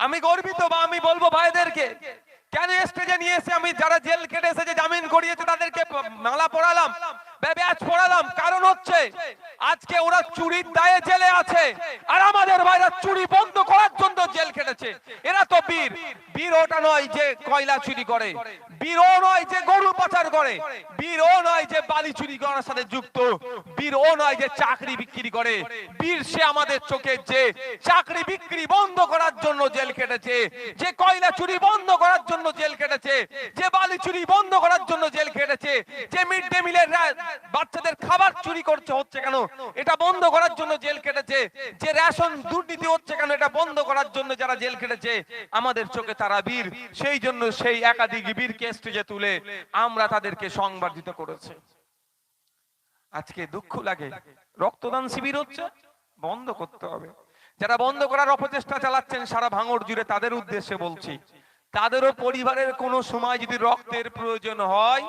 আমি গর্বিত বা আমি বলব ভাইদেরকে কেন স্টেজে নিয়ে এসে আমি যারা জেল কেটে এসেছে, জামিন করিয়েছে, তাদেরকে মালা পড়ালাম কারণ হচ্ছে, আজকে ওরা চুরির দায়ে জেলে আছে, আর আমাদের ভাইরা চুরি বন্ধ করার জন্য জেল কেটেছে। এরা তো বীর। বীর ওটা নয় যে কয়লা চুরি করে বীর ও নয় যে গরু পাচার করে বীর ও নয় যে বালি চুরি করার সাথে যুক্ত বীর ও নয় যে চাকরি বিক্রি করে। বীর সে আমাদের চোখে যে চাকরি বিক্রি বন্ধ করার জন্য জেল কেটেছে, যে কয়লা চুরি বন্ধ করার জন্য জেল কেটেছে যে বালি চুরি বন্ধ করার জন্য জেল কেটেছে যে মিড ডে মিলের বাচ্চাদের খাবার চুরি করছে হচ্ছে কেন? এটা বন্ধ করার জন্য জেল কেটেছে যে রেশন দুর্নীতি হচ্ছে কেন? এটা বন্ধ করার জন্য যারা জেল কেটেছে আমাদের চোখে তারা বীর। সেই জন্য সেই একাধিক বীরকে স্টেজে তুলে আমরা তাদেরকে সংবর্ধিত করেছে। আজকে দুঃখ লাগে। রক্তদান শিবির হচ্ছে, বন্ধ করতে হবে। যারা বন্ধ করার অপচেষ্টা চালাচ্ছেন, সারা ভাঙড় জুড়ে তাদের উদ্দেশ্যে বলছি তাদেরও পরিবারের কোনো সময় যদি রক্তের প্রয়োজন হয়,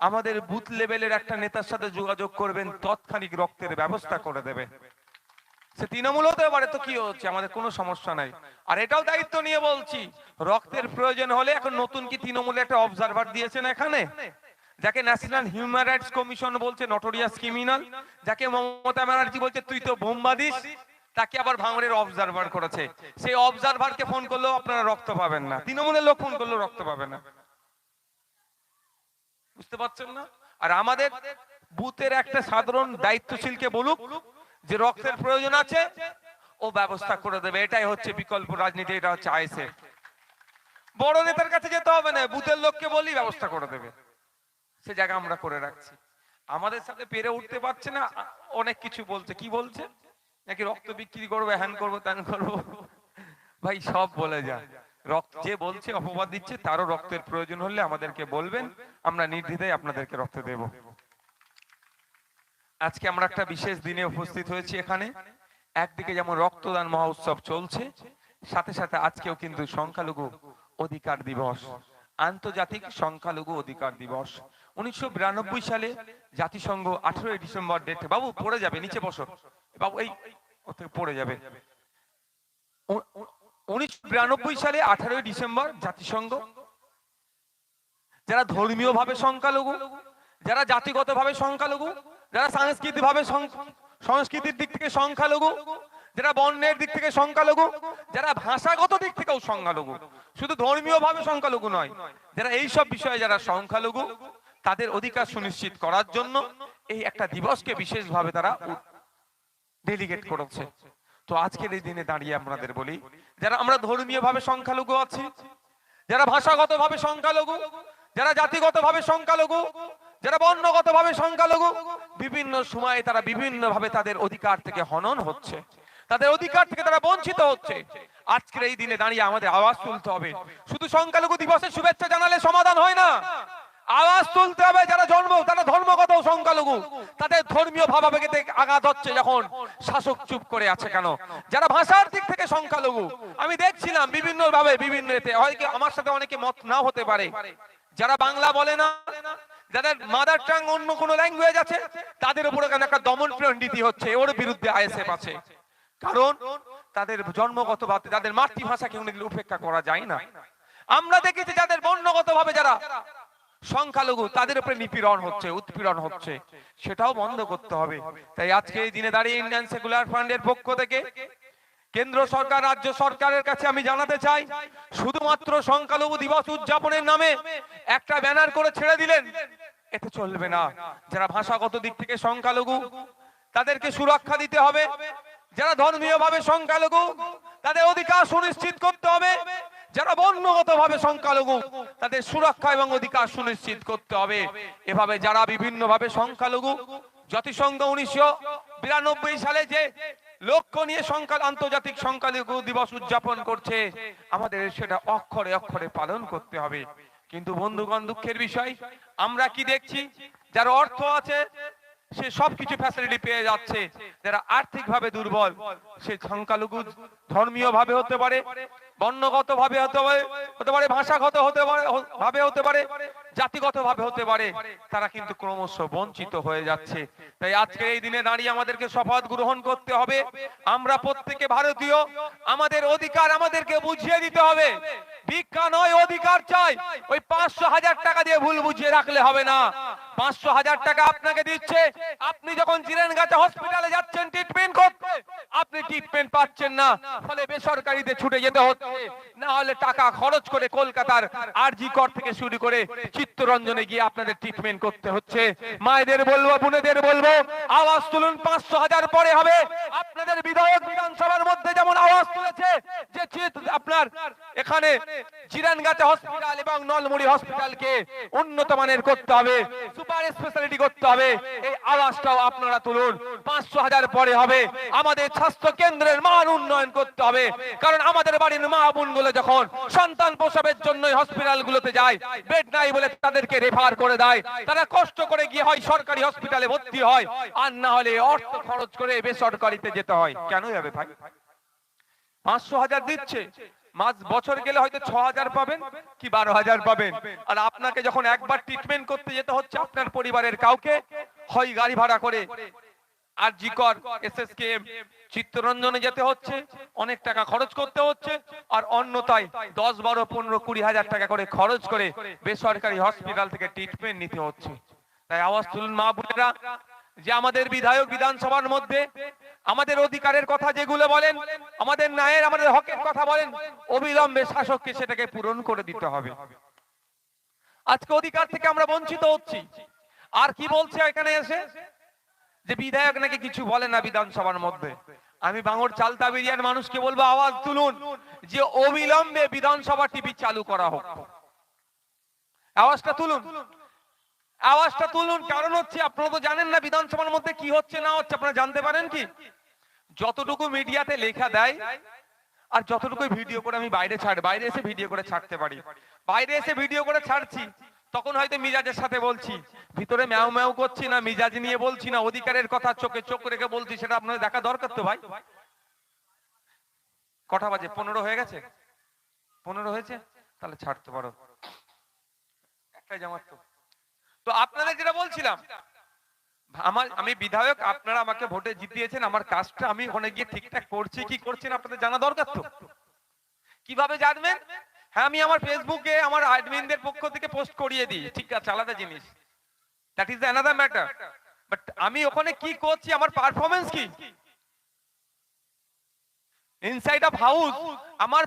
আমাদের বুথ লেভেলের একটা নেতার সাথে যোগাযোগ করবেন, তৎক্ষণিক রক্তের ব্যবস্থা করে দেবে সে তৃণমূল হতে পারে, তো কি হচ্ছে? আমাদের কোনো সমস্যা নাই। আর এটাও দায়িত্ব নিয়ে বলছি, রক্তের প্রয়োজন হলে এখন নতুন কি তৃণমূলে একটা অবজারভার দিয়েছেন এখানে? যাকে ন্যাশনাল হিউম্যান রাইটস কমিশন বলছে নটোরিয়াস ক্রিমিনাল যাকে মমতা ব্যানার্জি বলছে, তুই তো বোম্বা দিস তাকে আবার ভাঙড়ের অবজারভার করেছে। সেই অবজারভারকে ফোন করলেও আপনারা রক্ত পাবেন না। তৃণমূলের লোক ফোন করলেও রক্ত পাবে না। বুঝতে পারছেন না? আর আমাদের বুথের একটা সাধারণ দায়িত্বশীলকে বলুক, যে রক্তের প্রয়োজন আছে, ও ব্যবস্থা করে দেবে। এটাই হচ্ছে বিকল্প রাজনীতি, এটা হচ্ছে আইসে বড় নেতার কাছে যেতে হবে না, বুথের লোককে বলি ব্যবস্থা করে দেবে। সে জায়গা আমরা করে রাখছি। আমাদের সাথে পেরে উঠতে পারছে না, অনেক কিছু বলছে। কি বলছে? নাকি রক্ত বিক্রি করব হ্যান করব ত্যান করব? ভাই সব বলে যায় রক্ত যে বলছে অপবাদ দিচ্ছে তারও রক্তের প্রয়োজন হলে আমাদেরকে বলবেন আমরা নির্দ্বিধায় আপনাদেরকে রক্ত দেব। আজকে আমরা একটা বিশেষ দিনে উপস্থিত হয়েছি এখানে। একদিকে যেমন রক্তদান মহোৎসব চলছে সাথে সাথে আজকেও কিন্তু সংখ্যালঘু অধিকার দিবস আন্তর্জাতিক সংখ্যালঘু অধিকার দিবস। উনিশশো বিরানব্বই সালে জাতিসংঘ আঠেরোই ডিসেম্বর ডেট বাবু পড়ে যাবে নিচে বসো। বাবু এই পড়ে যাবে? উনিশশো বিরানব্বই সালে আঠারোই ডিসেম্বর জাতিসংঘ। যারা ধর্মীয় ভাবে সংখ্যালঘু, যারা জাতিগত ভাবে সংখ্যালঘু, যারা ভাবে সংস্কৃতির দিক থেকে সংখ্যালঘু, যারা বর্ণের দিক থেকে সংখ্যালঘু, যারা ভাষাগত দিক থেকেও সংখ্যালঘু, শুধু ধর্মীয় ভাবে সংখ্যালঘু নয়, যারা এই সব বিষয়ে যারা সংখ্যালঘু, তাদের অধিকার সুনিশ্চিত করার জন্য এই একটা দিবসকে বিশেষভাবে তারা ডেলিগেট করেছে। তো আজকের এই দিনে দাঁড়িয়ে আপনাদের বলি, যারা আমরা ধর্মীয় ভাবে সংখ্যালঘু আছি, যারা ভাষাগত ভাবে সংখ্যালঘু, যারা জাতিগত ভাবে সংখ্যালঘু, যারা বর্ণগত ভাবে সংখ্যালঘু, বিভিন্ন সময়ে তারা বিভিন্ন ভাবে তাদের অধিকার থেকে হনন হচ্ছে। তাদের অধিকার থেকে তারা বঞ্চিত হচ্ছে। আজকের এই দিনে দাঁড়িয়ে আমাদের আওয়াজ তুলতে হবে। শুধু সংখ্যালঘু দিবসের শুভেচ্ছা জানালে সমাধান হয় না। আওয়াজ তুলতে হবে, যারা জন্ম তারা ধর্মগত সংখ্যালঘু, তাদের ধর্মীয় ভাবাবেগে আঘাত হচ্ছে যখন শাসক চুপ করে আছে কেন? যারা ভাষার দিক থেকে সংখ্যালঘু, আমি দেখছিলাম বিভিন্ন ভাবে বিভিন্ন এতে। হয়তো আমার সাথে অনেকে মত নাও হতে পারে। যারা বাংলা বলে না, যাদের মাদার টাং অন্য কোন ল্যাঙ্গুয়েজ আছে, তাদের উপরে কেন একটা দমন পীড়ন নীতি হচ্ছে? ওর বিরুদ্ধে আইএসএফ আছে। কারণ তাদের জন্মগত ভাবে তাদের মাতৃভাষাকে উপেক্ষা করা যায় না। আমরা দেখেছি যাদের বর্ণগত ভাবে যারা সংখ্যালঘু, তাদের উপরে নিপীড়ন হচ্ছে, উৎপীড়ন হচ্ছে। সেটাও বন্ধ করতে হবে। তাই আজকে এই দিনে দাঁড়িয়ে ইন্ডিয়ান সেকুলার ফান্ডের পক্ষ থেকে কেন্দ্র সরকার, রাজ্য সরকারের কাছে আমি জানাতে চাই, শুধুমাত্র সংখ্যালঘু দিবস উদযাপনের নামে একটা ব্যানার করে ছেড়ে দিলেন, এতে চলবে না। যারা ভাষাগত দিক থেকে সংখ্যালঘু, তাদেরকে সুরক্ষা দিতে হবে। যারা ধর্মীয় ভাবে সংখ্যালঘু, তাদের অধিকার সুনিশ্চিত করতে হবে। যারা বর্ণগত ভাবে সংখ্যালঘু, তাদের সুরক্ষা এবং অধিকার সুনিশ্চিত করতে হবে। এভাবে যারা বিভিন্ন ভাবে সংখ্যালঘু, জাতিসংঘ উনিশশো বিরানব্বই সালে যে লক্ষ্য নিয়ে সংখ্যা, আন্তর্জাতিক সংখ্যালঘু দিবস উদযাপন করছে, আমাদের সেটা অক্ষরে অক্ষরে পালন করতে হবে। কিন্তু বন্ধুগণ, দুঃখের বিষয়, আমরা কি দেখছি? যার অর্থ আছে সে সবকিছু ফ্যাসিলিটি পেয়ে যাচ্ছে। যারা আর্থিক ভাবে দুর্বল, সে সংখ্যালঘু ধর্মীয় ভাবে হতে পারে বর্ণগত ভাবে হতে পারে হতে পারে, ভাষাগত হতে পারে, ভাবে হতে পারে, জাতিগতভাবে হতে পারে, তারা কিন্তু ক্রমশ বঞ্চিত হয়ে যাচ্ছে। তাই আজকের এই দিনে দাঁড়িয়ে আমাদেরকে শপথ গ্রহণ করতে হবে। আমরা প্রত্যেকে ভারতীয়, আমাদের অধিকার আমাদেরকে বুঝিয়ে দিতে হবে। ভিক্ষা নয় অধিকার চাই। ওই পাঁচশো হাজার টাকা দিয়ে ভুল বুঝিয়ে রাখলে হবে না। পাঁচশো হাজার টাকা আপনাকে দিচ্ছে। আপনি যখন জিরেনগাছা হসপিটালে যাচ্ছেন ট্রিটমেন্ট করতে, আপনি ট্রিটমেন্ট পাচ্ছেন না। ফলে বেসরকারিতে ছুটে যেতে হচ্ছে। না হলে টাকা খরচ করে কলকাতার আরজি কর থেকে শুরু করে চিত্তরঞ্জনে গিয়ে আপনাদের ট্রিটমেন্ট করতে হচ্ছে। মায়েদের বলব, বোনেদের বলব, আওয়াজ তুলুন, পাঁচশো হাজার পরে হবে। আপনাদের বিধায়ক বিধানসভার মধ্যে যেমন আওয়াজ তুলেছে, যে আপনার এখানে জিরানগাছা হসপিটাল এবং নলমুড়ি হসপিটালকে উন্নত মানের করতে হবে। সুপার স্পেশালিটি করতে হবে। এই আওয়াজটাও আপনারা তুলুন। পাঁচশো হাজার পরে হবে। আমাদের স্বাস্থ্য কেন্দ্রের মান উন্নয়ন করতে হবে। কারণ আমাদের বাড়ির মা বোনগুলো যখন সন্তান প্রসবের জন্য হসপিটাল গুলোতে যায় বেড নাই বলে তাদেরকে রেফার করে দেয়, তারা কষ্ট করে গিয়ে হয় সরকারি হসপিটালে ভর্তি হয়। আর না হলে অর্থ খরচ করে বেসরকারিতে যেতে হয়। কেন যাবে ভাই? পাঁচশো হাজার দিচ্ছে। মাস, বছর গেলে হয়তো ছ হাজার পাবেন, কি বারো হাজার পাবেন। আর আপনাকে যখন একবার ট্রিটমেন্ট করতে যেতে হচ্ছে আপনার পরিবারের কাউকে, হয় গাড়ি ভাড়া করে। আর জিকর এসএসকে চিত্তরঞ্জনে যেতে হচ্ছে, অনেক টাকা খরচ করতে হচ্ছে, আর অন্যতায় দশ, বারো, পনেরো, কুড়ি হাজার টাকা করে খরচ করে বেসরকারি হসপিটাল থেকে ট্রিটমেন্ট নিতে হচ্ছে। তাই আওয়াজ তুলুন মা বোনেরা যে আমাদের বিধায়ক বিধানসভার মধ্যে আমাদের অধিকারের কথা যেগুলো বলেন, আমাদের ন্যায়ের, আমাদের হকের কথা বলেন, অবিলম্বে শাসককে সেটাকে পূরণ করে দিতে হবে। আজকে অধিকার থেকে আমরা বঞ্চিত হচ্ছি। আর কি বলছে এখানে এসে? যে বিধায়ক নাকি কিছু বলে না বিধানসভার মধ্যে। আমি বাঙর চালতা বিরিয়ার মানুষকে বলব, আওয়াজ তুলুন, যে অবিলম্বে বিধানসভা টিভি চালু করা হোক। আওয়াজটা তুলুন। আওয়াজটা তুলুন, কারণ হচ্ছে আপনারা তো জানেন না বিধানসভার মধ্যে কি হচ্ছে, না হচ্ছে, আপনারা জানতে পারেন কি? যতটুকু মিডিয়াতে লেখা দেয় আর যতটুকু ভিডিও করে আমি বাইরে ছাড়, বাইরে এসে ভিডিও করে ছাড়তে পারি। বাইরে এসে ভিডিও করে ছাড়ছি, তখন হয়তো মিজাজের সাথে বলছি, ভিতরে ম্যাও ম্যাও করছি না, মিজাজ নিয়ে বলছি না, অধিকারের কথা চোখে চোখ রেখে বলছি, সেটা আপনাদের দেখা দরকার তো ভাই? কটা বাজে? পনেরো হয়ে গেছে? পনেরো হয়েছে? তাহলে ছাড়তে পারো। একটাই জামাত তো। তো আপনাদের যেটা বলছিলাম, আমার, আমি বিধায়ক, আপনারা আমাকে ভোটে জিতিয়েছেন, আমার কাজটা আমি ওখানে গিয়ে ঠিকঠাক করছি, কি করছেন আপনাদের জানা দরকার তো? কীভাবে জানবেন? হ্যাঁ আমি আমার ফেসবুকে আমার অ্যাডমিনদের পক্ষ থেকে পোস্ট করিয়ে দিই, ঠিক আছে, আলাদা জিনিস। That is another matter but আমি ওখানে কি করছি, আমার পারফরমেন্স কি? ইনসাইড অফ হাউস আমার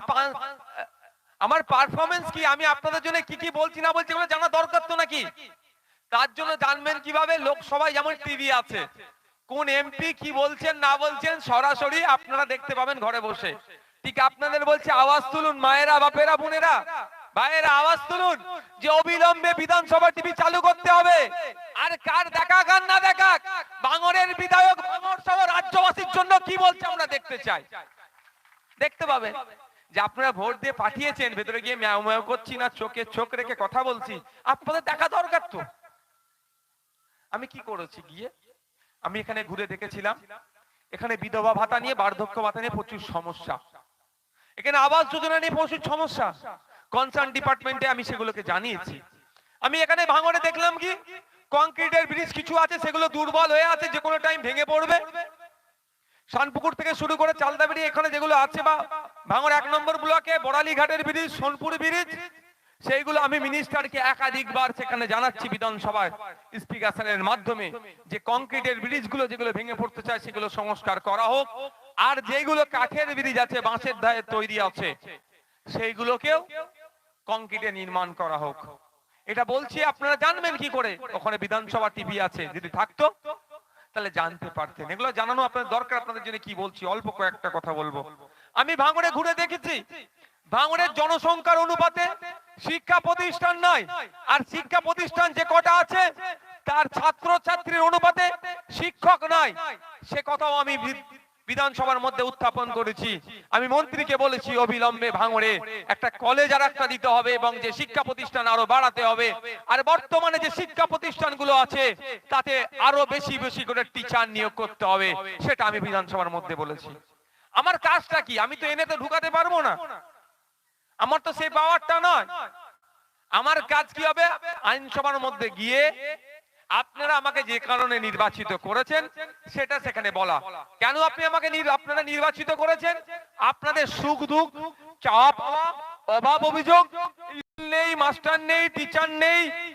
আমার পারফরমেন্স কি? আমি আপনাদের জন্য কি কি বলছি, না বলছি জানা দরকার তো নাকি? তার জন্য জানবেন কীভাবে লোকসভায় যেমন টিভি আছে। কোন এমপি কি বলছেন, না বলছেন, সরাসরি আপনারা দেখতে পাবেন ঘরে বসে। ঠিক আপনাদের বলছে, আওয়াজ তুলুন, মায়েরা, বাপেরা, বোনেরা। ভাইয়েরা, আওয়াজ তুলুন যে অবিলম্বে বিধানসভা টিভি চালু করতে হবে। আর কার দেখা কার না দেখা বাঙরের বিধায়ক, বাঙর সহ রাজ্যবাসীর জন্য কি বলছে আমরা দেখতে চাই। দেখতে পাবেন যে আপনারা ভোট দিয়ে পাঠিয়েছেন, ভেতরে গিয়ে ম্যাও ম্যাও করছি না, চোখে চোখ রেখে কথা বলছি। আপনাদের দেখা দরকার তো। আমি কি করেছি গিয়ে? আমি এখানে ঘুরে দেখেছিলাম। এখানে বিধবা ভাতা নিয়ে, বার্ধক্য ভাতা নিয়ে প্রচুর সমস্যা। এখানে আবাস যোজনা নিয়ে প্রচুর সমস্যা। কনসার্ন ডিপার্টমেন্টে আমি সেগুলোকে জানিয়েছি। আমি এখানে ভাঙনে দেখলাম কি? কংক্রিটের ব্রিজ কিছু আছে, সেগুলো দুর্বল হয়ে আছে যে কোনো টাইম ভেঙে পড়বে। শানপুকুর থেকে শুরু করে চালদাবেড়ি এখানে যেগুলো আছে বা ভাঙর এক নম্বর ব্লকে বড়ালি ঘাটের ব্রিজ, সোনপুর ব্রিজ সেইগুলো আমি মিনিস্টারকে একাধিকবার সেখানে জানাচ্ছি বিধানসভায় স্পিকারের মাধ্যমে যে কংক্রিটের ব্রিজগুলো যেগুলো ভেঙে পড়তে চায় সেগুলো সংস্কার করা হোক, আর যেগুলো কাঠের ব্রিজ আছে, বাঁশের দায়ে তৈরি আছে, সেইগুলোকেও কংক্রিটে নির্মাণ করা হোক। এটা বলছি, আপনারা জানবেন কি করে? ওখানে বিধানসভা টিভি আছে, যদি থাকতো, তাহলে জানতে পারতেন। এগুলো জানানো আপনাদের দরকার, আপনাদের জন্য কি বলছি? অল্প কয়েকটা কথা বলব। আমি ভাঙড়ে ঘুরে দেখেছি। ভাঙড়ের জনসংখ্যার অনুপাতে শিক্ষা প্রতিষ্ঠান নাই আর শিক্ষা প্রতিষ্ঠান যে কটা আছে, তার ছাত্র ছাত্রীর অনুপাতে শিক্ষক নাই সে কথাও আমি বিধানসভার মধ্যে উত্থাপন করেছি। আমি মন্ত্রীকে বলেছি, অবিলম্বে ভাঙড়ে একটা কলেজ আর একটা দিতে হবে এবং যে শিক্ষা প্রতিষ্ঠান আরও বাড়াতে হবে। আর বর্তমানে যে শিক্ষা প্রতিষ্ঠানগুলো আছে, তাতে আরও বেশি বেশি করে টিচার নিয়োগ করতে হবে। সেটা আমি বিধানসভার মধ্যে বলেছি। আমার কাজটা কি? আমি তো এনে তো ঢুকাতে পারব না। আমার তো সেই পাওয়ারটা নয়। আমার কাজ কি হবে? আইনসভার মধ্যে গিয়ে আপনারা আমাকে যে কারণে নির্বাচিত করেছেন, সেটা সেখানে বলা। কেন আপনি আমাকে নির- আপনারা নির্বাচিত করেছেন? আপনাদের সুখ দুঃখ, চাওয়া পাওয়া, অভাব অভিযোগ নেই, মাস্টার নেই, টিচার নেই